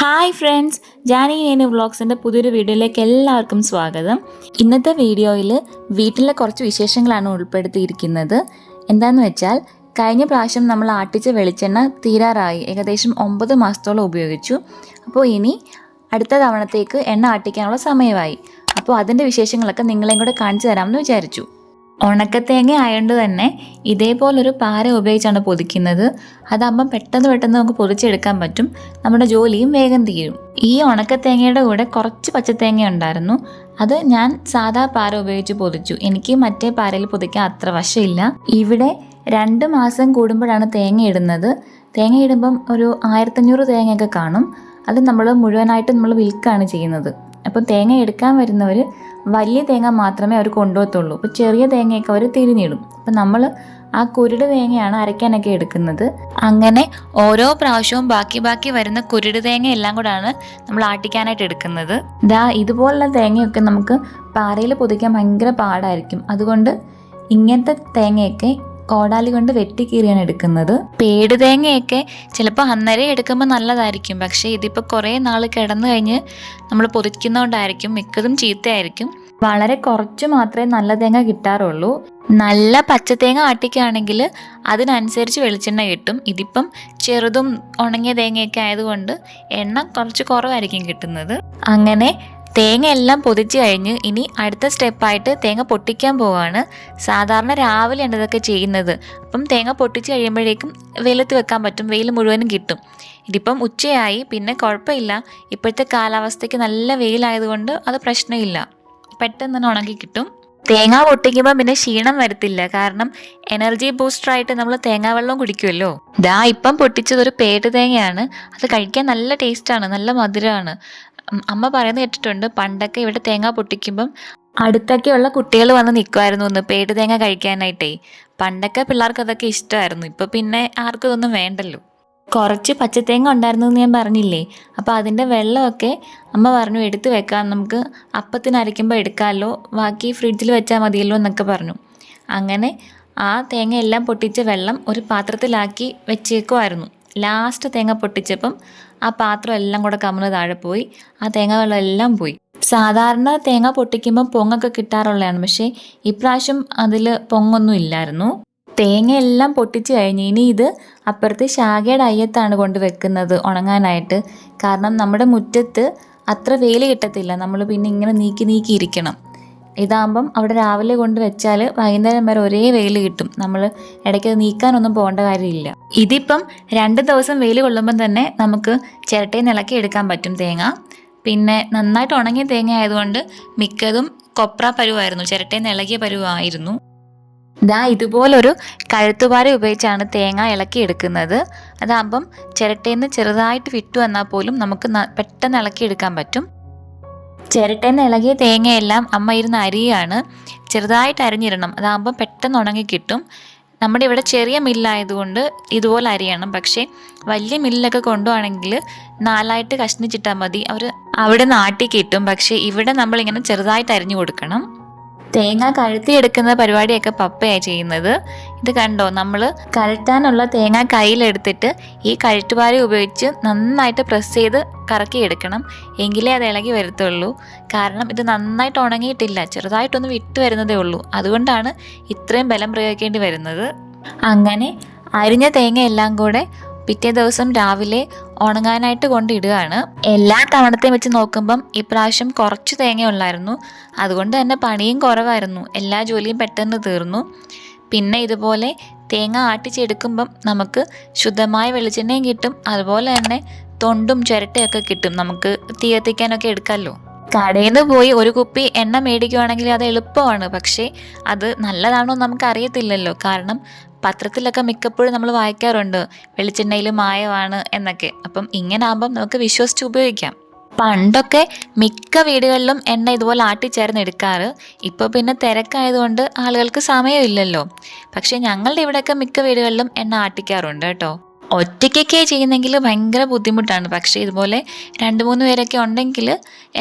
Hi friends Jani Nenu വ്ളോഗ്സിന്റെ പുതിയൊരു വീഡിയോയിലേക്ക് എല്ലാവർക്കും സ്വാഗതം. ഇന്നത്തെ വീഡിയോയിൽ വീട്ടിലെ കുറച്ച് വിശേഷങ്ങളാണ് ഉൾപ്പെടുത്തിയിരിക്കുന്നത്. എന്താണെന്ന് വെച്ചാൽ കഴിഞ്ഞ പ്രാവശ്യം നമ്മൾ ആട്ടിച്ച വെളിച്ചെണ്ണ തീരാറായി. ഏകദേശം ഒമ്പത് മാസത്തോളം ഉപയോഗിച്ചു. അപ്പോൾ ഇനി അടുത്ത തവണത്തേക്ക് എണ്ണ ആട്ടിക്കാനുള്ള സമയമായി. അപ്പോൾ അതിന്റെ വിശേഷങ്ങളൊക്കെ നിങ്ങളെയും കൂടെ കാണിച്ചു തരാമെന്ന് വിചാരിച്ചു. ഉണക്കത്തേങ്ങ ആയതുകൊണ്ട് തന്നെ ഇതേപോലൊരു പാര ഉപയോഗിച്ചാണ് പൊതിക്കുന്നത്. അതാകുമ്പം പെട്ടെന്ന് പെട്ടെന്ന് നമുക്ക് പൊതിച്ചെടുക്കാൻ പറ്റും. നമ്മുടെ ജോലിയും വേഗം തീരും. ഈ ഉണക്കത്തേങ്ങയുടെ കൂടെ കുറച്ച് പച്ചത്തേങ്ങ ഉണ്ടായിരുന്നു. അത് ഞാൻ സാധാ പാര ഉപയോഗിച്ച് പൊതിച്ചു. എനിക്ക് മറ്റേ പാരയിൽ പൊതിക്കാൻ അത്ര വശമില്ല. ഇവിടെ രണ്ട് മാസം കൂടുമ്പോഴാണ് തേങ്ങ ഇടുന്നത്. തേങ്ങ ഇടുമ്പം ഒരു ആയിരത്തഞ്ഞൂറ് തേങ്ങയൊക്കെ കാണും. അത് നമ്മൾ മുഴുവനായിട്ട് നമ്മൾ വിൽക്കുകയാണ് ചെയ്യുന്നത്. അപ്പം തേങ്ങ എടുക്കാൻ വരുന്നവർ വലിയ തേങ്ങ മാത്രമേ അവർ കൊണ്ടുപോകത്തുള്ളൂ. അപ്പോൾ ചെറിയ തേങ്ങയൊക്കെ അവർ തിരിഞ്ഞിടും. അപ്പം നമ്മൾ ആ കുരുട് തേങ്ങയാണ് അരയ്ക്കാനൊക്കെ എടുക്കുന്നത്. അങ്ങനെ ഓരോ പ്രാവശ്യവും ബാക്കി ബാക്കി വരുന്ന കുരുട് തേങ്ങ എല്ലാം കൂടാണ് നമ്മൾ ആട്ടിക്കാനായിട്ട് എടുക്കുന്നത്. ദാ ഇതുപോലുള്ള തേങ്ങയൊക്കെ നമുക്ക് പാറയിൽ പൊതിക്കാൻ ഭയങ്കര പാടായിരിക്കും. അതുകൊണ്ട് ഇങ്ങനത്തെ തേങ്ങയൊക്കെ കോടാലി കൊണ്ട് വെട്ടിക്കീറിയാണ് എടുക്കുന്നത്. പേട് തേങ്ങയൊക്കെ ചിലപ്പോൾ അന്നേരം എടുക്കുമ്പോൾ നല്ലതായിരിക്കും. പക്ഷേ ഇതിപ്പോൾ കുറേ നാൾ കിടന്നു കഴിഞ്ഞ് നമ്മൾ പൊതിക്കുന്നതുകൊണ്ടായിരിക്കും മിക്കതും ചീത്തയായിരിക്കും. വളരെ കുറച്ച് മാത്രമേ നല്ല തേങ്ങ കിട്ടാറുള്ളൂ. നല്ല പച്ചത്തേങ്ങ ആട്ടിക്കുകയാണെങ്കിൽ അതിനനുസരിച്ച് വെളിച്ചെണ്ണ കിട്ടും. ഇതിപ്പം ചെറുതും ഉണങ്ങിയ തേങ്ങയൊക്കെ ആയതുകൊണ്ട് എണ്ണ കുറച്ച് കുറവായിരിക്കും കിട്ടുന്നത്. അങ്ങനെ തേങ്ങ എല്ലാം പൊതിച്ച് കഴിഞ്ഞ് ഇനി അടുത്ത സ്റ്റെപ്പായിട്ട് തേങ്ങ പൊട്ടിക്കാൻ പോവാണ്. സാധാരണ രാവിലെയാണ് ഇതൊക്കെ ചെയ്യുന്നത്. അപ്പം തേങ്ങ പൊട്ടിച്ച് കഴിയുമ്പോഴേക്കും വെയിലത്ത് വെക്കാൻ പറ്റും. വെയിൽ മുഴുവനും കിട്ടും. ഇതിപ്പം ഉച്ചയായി. പിന്നെ കുഴപ്പമില്ല. ഇപ്പോഴത്തെ കാലാവസ്ഥയ്ക്ക് നല്ല വെയിലായതുകൊണ്ട് അത് പ്രശ്നമില്ല. പെട്ടെന്ന് തന്നെ ഉണങ്ങി കിട്ടും. തേങ്ങ പൊട്ടിക്കുമ്പോൾ പിന്നെ ക്ഷീണം വരത്തില്ല. കാരണം എനർജി ബൂസ്റ്ററായിട്ട് നമ്മൾ തേങ്ങാ വെള്ളം കുടിക്കുമല്ലോ ദാ ഇപ്പം പൊട്ടിച്ചത് ഒരു പേട്ട് തേങ്ങയാണ്. അത് കഴിക്കാൻ നല്ല ടേസ്റ്റാണ്. നല്ല മധുരമാണ്. അമ്മ പറയുന്നത് കേട്ടിട്ടുണ്ട് പണ്ടൊക്കെ ഇവിടെ തേങ്ങ പൊട്ടിക്കുമ്പം അടുത്തൊക്കെയുള്ള കുട്ടികൾ വന്ന് നിൽക്കുമായിരുന്നു ഒന്ന് പേട് തേങ്ങ കഴിക്കാനായിട്ടേ. പണ്ടൊക്കെ പിള്ളേർക്ക് അതൊക്കെ ഇഷ്ടമായിരുന്നു ഇപ്പം പിന്നെ ആർക്കും ഇതൊന്നും വേണ്ടല്ലോ. കുറച്ച് പച്ചത്തേങ്ങ ഉണ്ടായിരുന്നു എന്ന് ഞാൻ പറഞ്ഞില്ലേ അപ്പോൾ അതിന്റെ വെള്ളമൊക്കെ അമ്മ പറഞ്ഞു എടുത്ത് വെക്കാം നമുക്ക് അപ്പത്തിന് അരയ്ക്കുമ്പോൾ എടുക്കാമല്ലോ ബാക്കി ഫ്രിഡ്ജിൽ വെച്ചാൽ മതിയല്ലോ എന്നൊക്കെ പറഞ്ഞു. അങ്ങനെ ആ തേങ്ങ എല്ലാം പൊട്ടിച്ച വെള്ളം ഒരു പാത്രത്തിലാക്കി വെച്ചേക്കുമായിരുന്നു ലാസ്റ്റ് തേങ്ങ പൊട്ടിച്ചപ്പം ആ പാത്രം എല്ലാം കൂടെ കമന്ന് താഴെ പോയി. ആ തേങ്ങ വെള്ളം എല്ലാം പോയി. സാധാരണ തേങ്ങ പൊട്ടിക്കുമ്പോൾ പൊങ്ങൊക്കെ കിട്ടാറുള്ളതാണ്. പക്ഷേ ഇപ്രാവശ്യം അതിൽ പൊങ്ങൊന്നും ഇല്ലായിരുന്നു. തേങ്ങ എല്ലാം പൊട്ടിച്ച് കഴിഞ്ഞ് ഇനി ഇത് അപ്പുറത്തെ ശാഖയുടെ അയ്യത്താണ് കൊണ്ട് വെക്കുന്നത് ഉണങ്ങാനായിട്ട്. കാരണം നമ്മുടെ മുറ്റത്ത് അത്ര വെയിൽ കിട്ടത്തില്ല. നമ്മൾ പിന്നെ ഇങ്ങനെ നീക്കി നീക്കി ഇരിക്കണം. ഇതാകുമ്പം അവിടെ രാവിലെ കൊണ്ട് വെച്ചാൽ വൈകുന്നേരം വരെ ഒരേ വെയിൽ കിട്ടും. നമ്മൾ ഇടയ്ക്ക് നീക്കാനൊന്നും പോകേണ്ട കാര്യമില്ല. ഇതിപ്പം രണ്ട് ദിവസം വെയിൽ കൊള്ളുമ്പം തന്നെ നമുക്ക് ചിരട്ടയിൽ നിലക്കി എടുക്കാൻ പറ്റും തേങ്ങ. പിന്നെ നന്നായിട്ട് ഉണങ്ങിയ തേങ്ങ ആയതുകൊണ്ട് മിക്കതും കൊപ്ര പരുവായിരുന്നു. ചിരട്ടയിൽ ഇളകിയ പരുവായിരുന്നു. ദാ ഇതുപോലൊരു കഴുത്തുപാര ഉപയോഗിച്ചാണ് തേങ്ങ ഇളക്കി എടുക്കുന്നത്. അതാകുമ്പം ചിരട്ടയിൽ നിന്ന് ചെറുതായിട്ട് വിട്ടു വന്നാൽ പോലും നമുക്ക് പെട്ടെന്ന് ഇളക്കി എടുക്കാൻ പറ്റും. ചിരട്ടയിൽ നിന്ന് ഇളകിയ തേങ്ങയെല്ലാം അമ്മ ഇരുന്ന് അരിയാണ്. ചെറുതായിട്ട് അരിഞ്ഞിടണം. അതാകുമ്പോൾ പെട്ടെന്ന് ഉണങ്ങി കിട്ടും. നമ്മുടെ ഇവിടെ ചെറിയ മില്ലായതുകൊണ്ട് ഇതുപോലെ അരിയണം. പക്ഷേ വലിയ മില്ലൊക്കെ കൊണ്ടുപോകണമെങ്കിൽ നാലായിട്ട് കഷ്ണിച്ചിട്ടാൽ മതി. അവർ അവിടെ നാട്ടി കിട്ടും പക്ഷേ ഇവിടെ നമ്മളിങ്ങനെ ചെറുതായിട്ട് അരിഞ്ഞു കൊടുക്കണം. തേങ്ങ കഴുത്തിയെടുക്കുന്ന പരിപാടിയൊക്കെ പപ്പയാണ് ചെയ്യുന്നത്. ഇത് കണ്ടോ? നമ്മൾ കഴറ്റാനുള്ള തേങ്ങ കയ്യിലെടുത്തിട്ട് ഈ കഴുത്തുപാരി ഉപയോഗിച്ച് നന്നായിട്ട് പ്രസ് ചെയ്ത് കറക്കി എടുക്കണം എങ്കിലേ അത് ഇളകി വരത്തുള്ളൂ. കാരണം ഇത് നന്നായിട്ട് ഉണങ്ങിയിട്ടില്ല. ചെറുതായിട്ടൊന്ന് വിട്ട് വരുന്നതേ ഉള്ളൂ. അതുകൊണ്ടാണ് ഇത്രയും ബലം പ്രയോഗിക്കേണ്ടി വരുന്നത്. അങ്ങനെ അരിഞ്ഞ തേങ്ങ എല്ലാം കൂടെ പിറ്റേ ദിവസം രാവിലെ ഉണങ്ങാനായിട്ട് കൊണ്ടിടുകയാണ്. എല്ലാ തവണത്തെയും വെച്ച് നോക്കുമ്പം ഇപ്രാവശ്യം കുറച്ച് തേങ്ങ ഉള്ളായിരുന്നു. അതുകൊണ്ട് തന്നെ പണിയും കുറവായിരുന്നു. എല്ലാ ജോലിയും പെട്ടെന്ന് തീർന്നു. പിന്നെ ഇതുപോലെ തേങ്ങ ആട്ടിച്ചെടുക്കുമ്പം നമുക്ക് ശുദ്ധമായ വെളിച്ചെണ്ണയും കിട്ടും. അതുപോലെ തന്നെ തൊണ്ടും ചിരട്ടയൊക്കെ കിട്ടും. നമുക്ക് തീ കത്തിക്കാനൊക്കെ എടുക്കാമല്ലോ. കടയിൽ നിന്ന് പോയി ഒരു കുപ്പി എണ്ണ മേടിക്കുവാണെങ്കിൽ അത് എളുപ്പമാണ്. പക്ഷേ അത് നല്ലതാണോ നമുക്ക് അറിയത്തില്ലല്ലോ കാരണം പത്രത്തിലൊക്കെ മിക്കപ്പോഴും നമ്മൾ വായിക്കാറുണ്ട്. വെളിച്ചെണ്ണയിൽ മായമാണ് എന്നൊക്കെ. അപ്പം ഇങ്ങനെ ആകുമ്പം നമുക്ക് വിശ്വസിച്ച് ഉപയോഗിക്കാം. പണ്ടൊക്കെ മിക്ക വീടുകളിലും എണ്ണ ഇതുപോലെ ആട്ടിച്ചേർന്ന് എടുക്കാറ്. ഇപ്പോൾ പിന്നെ തിരക്കായതുകൊണ്ട് ആളുകൾക്ക് സമയമില്ലല്ലോ. പക്ഷേ ഞങ്ങളുടെ ഇവിടെയൊക്കെ മിക്ക വീടുകളിലും എണ്ണ ആട്ടിക്കാറുണ്ട് കേട്ടോ. ഒറ്റയ്ക്കൊക്കെ ചെയ്യുന്നെങ്കിൽ ഭയങ്കര ബുദ്ധിമുട്ടാണ്. പക്ഷേ ഇതുപോലെ രണ്ട് മൂന്ന് പേരൊക്കെ ഉണ്ടെങ്കിൽ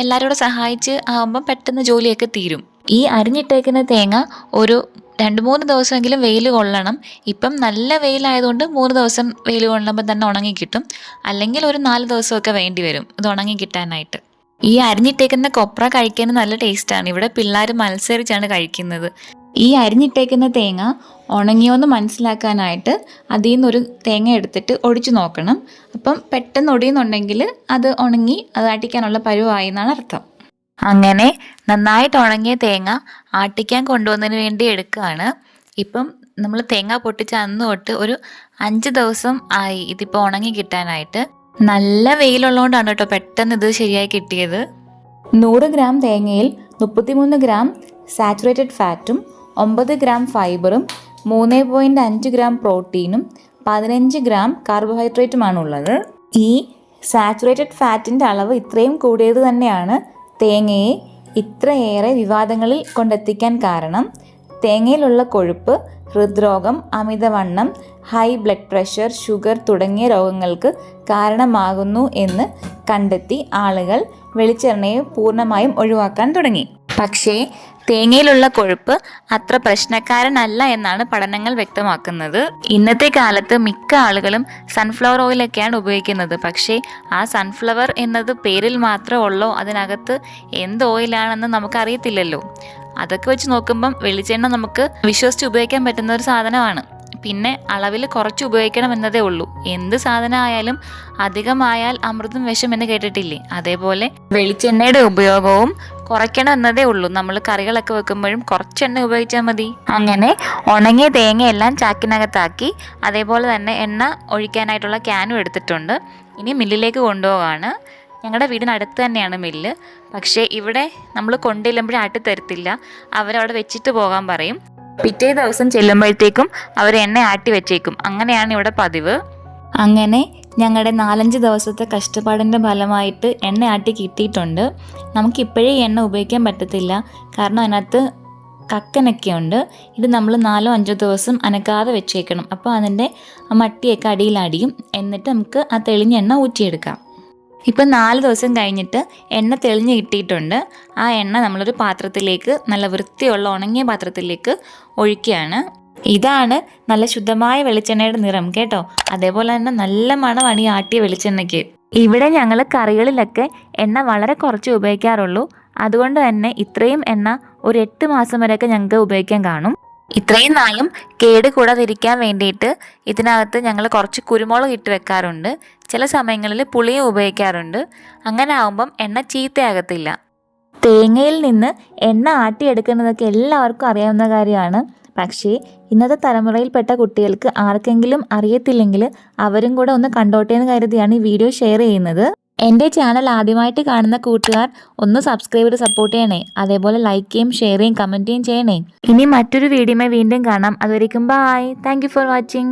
എല്ലാവരും സഹായിച്ച് ആകുമ്പം പെട്ടെന്ന് ജോലിയൊക്കെ തീരും. ഈ അരിഞ്ഞിട്ടേക്കുന്ന തേങ്ങ ഒരു രണ്ട് മൂന്ന് ദിവസമെങ്കിലും വെയിൽ കൊള്ളണം. ഇപ്പം നല്ല വെയിലായതുകൊണ്ട് മൂന്ന് ദിവസം വെയിൽ കൊള്ളുമ്പോൾ തന്നെ ഉണങ്ങി കിട്ടും. അല്ലെങ്കിൽ ഒരു നാല് ദിവസമൊക്കെ വേണ്ടി വരും ഇത് ഉണങ്ങി കിട്ടാനായിട്ട്. ഈ അരിഞ്ഞിട്ടേക്കുന്ന കൊപ്ര കഴിക്കാൻ നല്ല ടേസ്റ്റാണ്. ഇവിടെ പിള്ളേർ മത്സരിച്ചാണ് കഴിക്കുന്നത്. ഈ അരിഞ്ഞിട്ടേക്കുന്ന തേങ്ങ ഉണങ്ങിയോന്ന് മനസ്സിലാക്കാനായിട്ട് അതിൽ നിന്നൊരു തേങ്ങ എടുത്തിട്ട് ഒടിച്ചു നോക്കണം. അപ്പം പെട്ടെന്ന് ഒടിയുന്നുണ്ടെങ്കിൽ അത് ഉണങ്ങി അത് ആട്ടിക്കാനുള്ള പരുവായി എന്നാണ് അർത്ഥം. അങ്ങനെ നന്നായിട്ട് ഉണങ്ങിയ തേങ്ങ ആട്ടിക്കാൻ കൊണ്ടുവന്നതിന് വേണ്ടി എടുക്കുകയാണ് ഇപ്പം നമ്മൾ തേങ്ങ പൊട്ടിച്ച അന്ന് തൊട്ട് ഒരു അഞ്ച് ദിവസം ആയി ഇതിപ്പോൾ ഉണങ്ങി കിട്ടാനായിട്ട്. നല്ല വെയിലുള്ളതുകൊണ്ടാണ് കേട്ടോ പെട്ടെന്ന് ഇത് ശരിയായി കിട്ടിയത്. നൂറ് ഗ്രാം തേങ്ങയിൽ മുപ്പത്തിമൂന്ന് ഗ്രാം സാച്ചുറേറ്റഡ് ഫാറ്റും ഒമ്പത് ഗ്രാം ഫൈബറും മൂന്ന് പോയിന്റ് അഞ്ച് ഗ്രാം പ്രോട്ടീനും പതിനഞ്ച് ഗ്രാം കാർബോഹൈഡ്രേറ്റുമാണ് ഉള്ളത് ഈ സാച്ചുറേറ്റഡ് ഫാറ്റിന്റെ അളവ് ഇത്രയും കൂടിയത് തന്നെയാണ്. തേങ്ങയെ ഇത്രയേറെ വിവാദങ്ങളിൽ കൊണ്ടെത്തിക്കാൻ കാരണം. തേങ്ങയിലുള്ള കൊഴുപ്പ് ഹൃദ്രോഗം അമിതവണ്ണം ഹൈ ബ്ലഡ് പ്രഷർ ഷുഗർ തുടങ്ങിയ രോഗങ്ങൾക്ക് കാരണമാകുന്നു എന്ന് കണ്ടെത്തി ആളുകൾ വെളിച്ചെണ്ണയെ പൂർണമായും ഒഴിവാക്കാൻ തുടങ്ങി. പക്ഷേ തേങ്ങയിലുള്ള കൊഴുപ്പ് അത്ര പ്രശ്നക്കാരനല്ല എന്നാണ് പഠനങ്ങൾ വ്യക്തമാക്കുന്നത്. ഇന്നത്തെ കാലത്ത് മിക്ക ആളുകളും സൺഫ്ലവർ ഓയിലൊക്കെയാണ് ഉപയോഗിക്കുന്നത്. പക്ഷേ ആ സൺഫ്ലവർ എന്നത് പേരിൽ മാത്രമേ ഉള്ളൂ. അതിനകത്ത് എന്ത് ഓയിലാണെന്ന് നമുക്കറിയത്തില്ലല്ലോ. അതൊക്കെ വെച്ച് നോക്കുമ്പം വെളിച്ചെണ്ണ നമുക്ക് വിശ്വസിച്ച് ഉപയോഗിക്കാൻ പറ്റുന്ന ഒരു സാധനമാണ്. പിന്നെ അളവിൽ കുറച്ച് ഉപയോഗിക്കണം എന്നതേ ഉള്ളൂ. എന്ത് സാധനമായാലും അധികമായാൽ അമൃതും വിഷം എന്ന് കേട്ടിട്ടില്ലേ? അതേപോലെ വെളിച്ചെണ്ണയുടെ ഉപയോഗവും കുറയ്ക്കണം എന്നതേ ഉള്ളൂ. നമ്മൾ കറികളൊക്കെ വെക്കുമ്പോഴും കുറച്ച് എണ്ണ ഉപയോഗിച്ചാൽ മതി. അങ്ങനെ ഉണങ്ങിയ തേങ്ങയെല്ലാം ചാക്കിനകത്താക്കി അതേപോലെ തന്നെ എണ്ണ ഒഴിക്കാനായിട്ടുള്ള ക്യാനും എടുത്തിട്ടുണ്ട്. ഇനി മില്ലിലേക്ക് കൊണ്ടുപോവാണ്. ഞങ്ങളുടെ വീടിനടുത്ത് തന്നെയാണ് മില്ല്. പക്ഷേ ഇവിടെ നമ്മൾ കൊണ്ടുചെല്ലുമ്പോഴേ ആട്ടി തരത്തില്ല. അവരവിടെ വെച്ചിട്ട് പോകാൻ പറയും. പിറ്റേ ദിവസം ചെല്ലുമ്പോഴത്തേക്കും അവർ എണ്ണ ആട്ടി വെച്ചേക്കും. അങ്ങനെയാണ് ഇവിടെ പതിവ്. അങ്ങനെ ഞങ്ങളുടെ നാലഞ്ച് ദിവസത്തെ കഷ്ടപ്പാടിന്റെ ഫലമായിട്ട് എണ്ണ ആട്ടി കിട്ടിയിട്ടുണ്ട്. നമുക്കിപ്പോഴേ എണ്ണ ഉപയോഗിക്കാൻ പറ്റത്തില്ല. കാരണം അതിനകത്ത് കക്കനൊക്കെ ഉണ്ട്. ഇത് നമ്മൾ നാലോ അഞ്ചോ ദിവസം അനക്കാതെ വെച്ചേക്കണം. അപ്പോൾ അതിന്റെ മട്ടിയൊക്കെ അടിയിലടിയും. എന്നിട്ട് നമുക്ക് ആ തെളിഞ്ഞ എണ്ണ ഊറ്റിയെടുക്കാം. ഇപ്പം നാല് ദിവസം കഴിഞ്ഞിട്ട് എണ്ണ തെളിഞ്ഞ് കിട്ടിയിട്ടുണ്ട്. ആ എണ്ണ നമ്മളൊരു പാത്രത്തിലേക്ക് നല്ല വൃത്തിയുള്ള ഉണങ്ങിയ പാത്രത്തിലേക്ക് ഒഴിക്കുകയാണ്. ഇതാണ് നല്ല ശുദ്ധമായ വെളിച്ചെണ്ണയുടെ നിറം കേട്ടോ. അതേപോലെ തന്നെ നല്ല മണമാണ് ഈ ആട്ടിയ വെളിച്ചെണ്ണയ്ക്ക്. ഇവിടെ ഞങ്ങൾ കറികളിലൊക്കെ എണ്ണ വളരെ കുറച്ച് ഉപയോഗിക്കാറുള്ളൂ. അതുകൊണ്ട് തന്നെ ഇത്രയും എണ്ണ ഒരു എട്ട് മാസം വരെയൊക്കെ ഞങ്ങൾക്ക് ഉപയോഗിക്കാൻ കാണും. ഇത്രയും നാളും കേട് കൂടാതിരിക്കാൻ വേണ്ടിയിട്ട് ഇതിനകത്ത് ഞങ്ങൾ കുറച്ച് കുരുമുളക് ഇട്ട് വെക്കാറുണ്ട്. ചില സമയങ്ങളിൽ പുളിയും ഉപയോഗിക്കാറുണ്ട്. അങ്ങനെ ആകുമ്പം എണ്ണ ചീത്തയാകത്തില്ല. തേങ്ങയിൽ നിന്ന് എണ്ണ ആട്ടിയെടുക്കുന്നതൊക്കെ എല്ലാവർക്കും അറിയാവുന്ന കാര്യമാണ്. പക്ഷേ ഇന്നത്തെ തലമുറയിൽപ്പെട്ട കുട്ടികൾക്ക് ആർക്കെങ്കിലും അറിയത്തില്ലെങ്കിൽ അവരും കൂടെ ഒന്ന് കണ്ടോട്ടെ എന്ന് കരുതിയാണ് ഈ വീഡിയോ ഷെയർ ചെയ്യുന്നത്. എന്റെ ചാനൽ ആദ്യമായിട്ട് കാണുന്ന കൂട്ടുകാർ ഒന്ന് സബ്സ്ക്രൈബ് ചെയ്ത് സപ്പോർട്ട് ചെയ്യണേ. അതേപോലെ ലൈക്ക് ചെയ്യും ഷെയർ ചെയ്യും കമന്റ് ചെയ്യും ചെയ്യണേ. ഇനി മറ്റൊരു വീഡിയോമായി വീണ്ടും കാണാം. അതുവരേക്കും ബായ് താങ്ക് ഫോർ വാച്ചിങ്